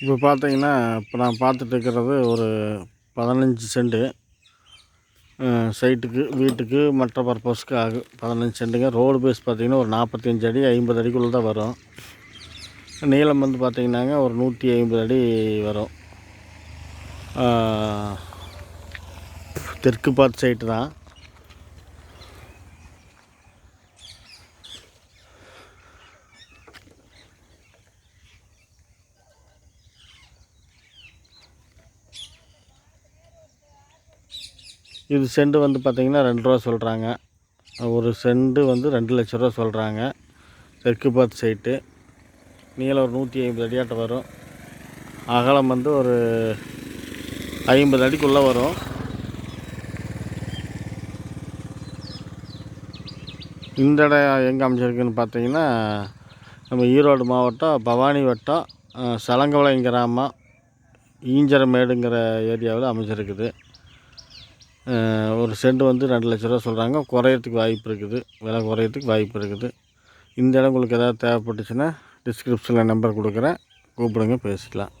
இப்போ பார்த்தீங்கன்னா இப்போ நான் பார்த்துட்டு இருக்கிறது ஒரு பதினஞ்சு செண்டு சைட்டுக்கு வீட்டுக்கு மற்ற பர்பஸ்க்கு ஆகும் பதினஞ்சு சென்ட்டுங்க ரோடு பேஸ் பார்த்தீங்கன்னா ஒரு நாற்பத்தஞ்சு அடி ஐம்பது அடிக்குள்ளே தான் வரும். நீளம் வந்து பார்த்திங்கனாங்க ஒரு நூற்றி ஐம்பது அடி வரும். தெற்கு பார்த்து சைட்டு தான். இது செண்டு வந்து பார்த்திங்கன்னா ரெண்டு ரூபா சொல்கிறாங்க ஒரு செண்டு வந்து ரெண்டு லட்ச ரூபா சொல்கிறாங்க தெற்கு பார்த்து சைட்டு. நீளம் ஒரு நூற்றி ஐம்பது அடியாட்ட வரும். அகலம் வந்து ஒரு ஐம்பது அடிக்குள்ளே வரும். இந்த இடம் எங்கே அமைச்சிருக்குன்னு பார்த்தீங்கன்னா நம்ம ஈரோடு மாவட்டம் பவானி வட்டம் அஹ், சலங்கவளை கிராமம் ஈஞ்சரமேடுங்கிற ஏரியாவில் அமைச்சிருக்குது ஒரு செண்டு வந்து ரெண்டு லட்ச ரூபா சொல்கிறாங்க குறையறதுக்கு வாய்ப்பு இருக்குது. விலை குறையிறதுக்கு வாய்ப்பு இருக்குது. இந்த இடம் உங்களுக்கு ஏதாவது தேவைப்பட்டுச்சுன்னா டிஸ்கிரிப்ஷனில் நம்பர் கொடுக்குறேன். கூப்பிடுங்க பேசிக்கலாம்.